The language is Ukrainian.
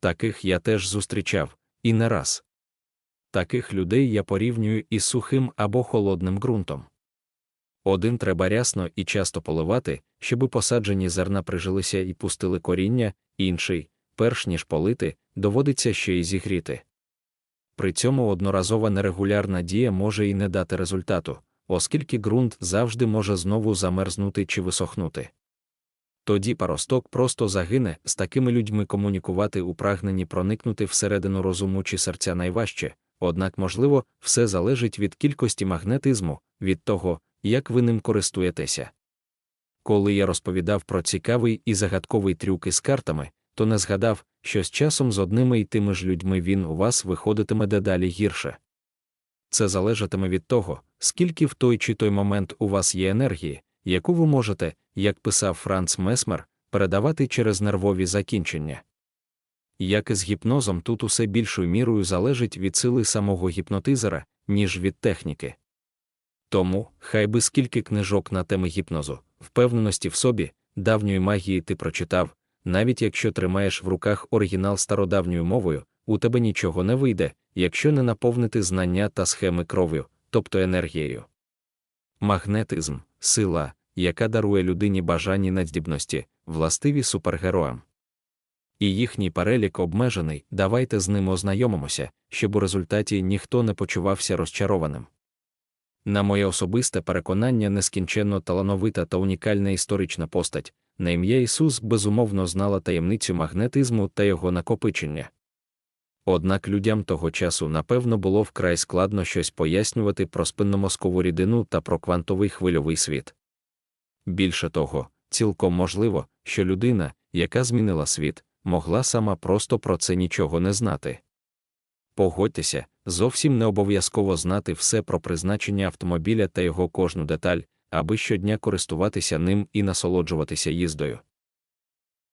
Таких я теж зустрічав, і не раз. Таких людей я порівнюю із сухим або холодним ґрунтом. Один треба рясно і часто поливати, щоби посаджені зерна прижилися і пустили коріння, інший, перш ніж полити, доводиться ще й зігріти. При цьому одноразова нерегулярна дія може і не дати результату, оскільки ґрунт завжди може знову замерзнути чи висохнути. Тоді паросток просто загине, з такими людьми комунікувати у прагненні проникнути всередину розуму чи серця найважче, однак, можливо, все залежить від кількості магнетизму, від того, як ви ним користуєтеся. Коли я розповідав про цікавий і загадковий трюк із картами, то не згадав, що з часом з одними й тими ж людьми він у вас виходитиме дедалі гірше. Це залежатиме від того, скільки в той чи той момент у вас є енергії, яку ви можете, як писав Франц Месмер, передавати через нервові закінчення. Як і з гіпнозом, тут усе більшою мірою залежить від сили самого гіпнотизера, ніж від техніки. Тому, хай би скільки книжок на теми гіпнозу, впевненості в собі, давньої магії ти прочитав, навіть якщо тримаєш в руках оригінал стародавньою мовою, у тебе нічого не вийде, якщо не наповнити знання та схеми кров'ю, тобто енергією. Магнетизм сила, яка дарує людині бажані надздібності, властиві супергероям. І їхній перелік обмежений, давайте з ним ознайомимося, щоб у результаті ніхто не почувався розчарованим. На моє особисте переконання, нескінченно талановита та унікальна історична постать, на ім'я Ісус безумовно знала таємницю магнетизму та його накопичення. Однак людям того часу, напевно, було вкрай складно щось пояснювати про спинномозкову рідину та про квантовий хвильовий світ. Більше того, цілком можливо, що людина, яка змінила світ, могла сама просто про це нічого не знати. Погодьтеся, зовсім не обов'язково знати все про призначення автомобіля та його кожну деталь, аби щодня користуватися ним і насолоджуватися їздою.